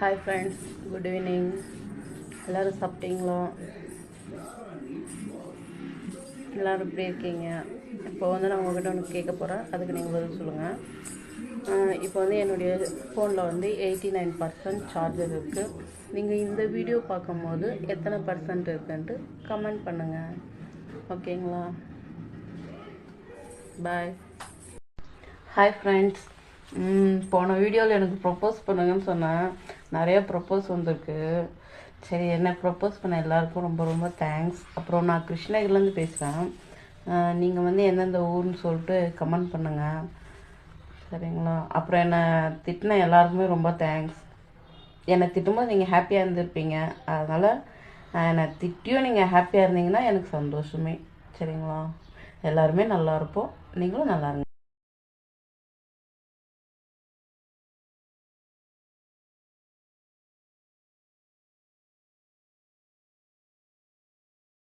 Hi friends good evening எல்லோரும் சாப்பிட்டீங்களா? எல்லோரும் எப்படி இருக்கீங்க? இப்போ வந்து நான் உங்கள்கிட்ட ஒன்று கேட்க போகிறேன் அதுக்கு நீங்கள் பதில் சொல்லுங்கள் இப்போ வந்து என்னுடைய ஃபோனில் வந்து எயிட்டி நைன் பர்சன்ட் சார்ஜர் இருக்குது நீங்கள் இந்த வீடியோ பார்க்கும்போது எத்தனை பர்சன்ட் இருக்குன்ட்டு கமெண்ட் பண்ணுங்கள் ஓகேங்களா பாய் ஹாய் ஃப்ரெண்ட்ஸ் போன வீடியோவில் எனக்கு ப்ரப்போஸ் பண்ணுங்கன்னு சொன்னேன். நிறைய ப்ரப்போஸ் வந்திருக்கு. சரி என்ன ப்ரப்போஸ் பண்ண எல்லாருக்கும் ரொம்ப ரொம்ப தேங்க்ஸ் அப்புறம் நான் கிருஷ்ணகிரிலேருந்து பேசுகிறேன் நீங்கள் வந்து எந்தெந்த ஊர்னு சொல்லிட்டு கமெண்ட் பண்ணுங்கள் சரிங்களா? அப்புறம் என்னை திட்டின எல்லாருக்குமே ரொம்ப தேங்க்ஸ் என்னை திட்டும்போது நீங்கள் ஹாப்பியாக இருந்திருப்பீங்க. அதனால் என்னை திட்டியும் நீங்கள் ஹாப்பியாக இருந்தீங்கன்னா எனக்கு சந்தோஷமே. சரிங்களா? எல்லாருமே நல்லா இருப்போம். நீங்களும் நல்லா இருங்க.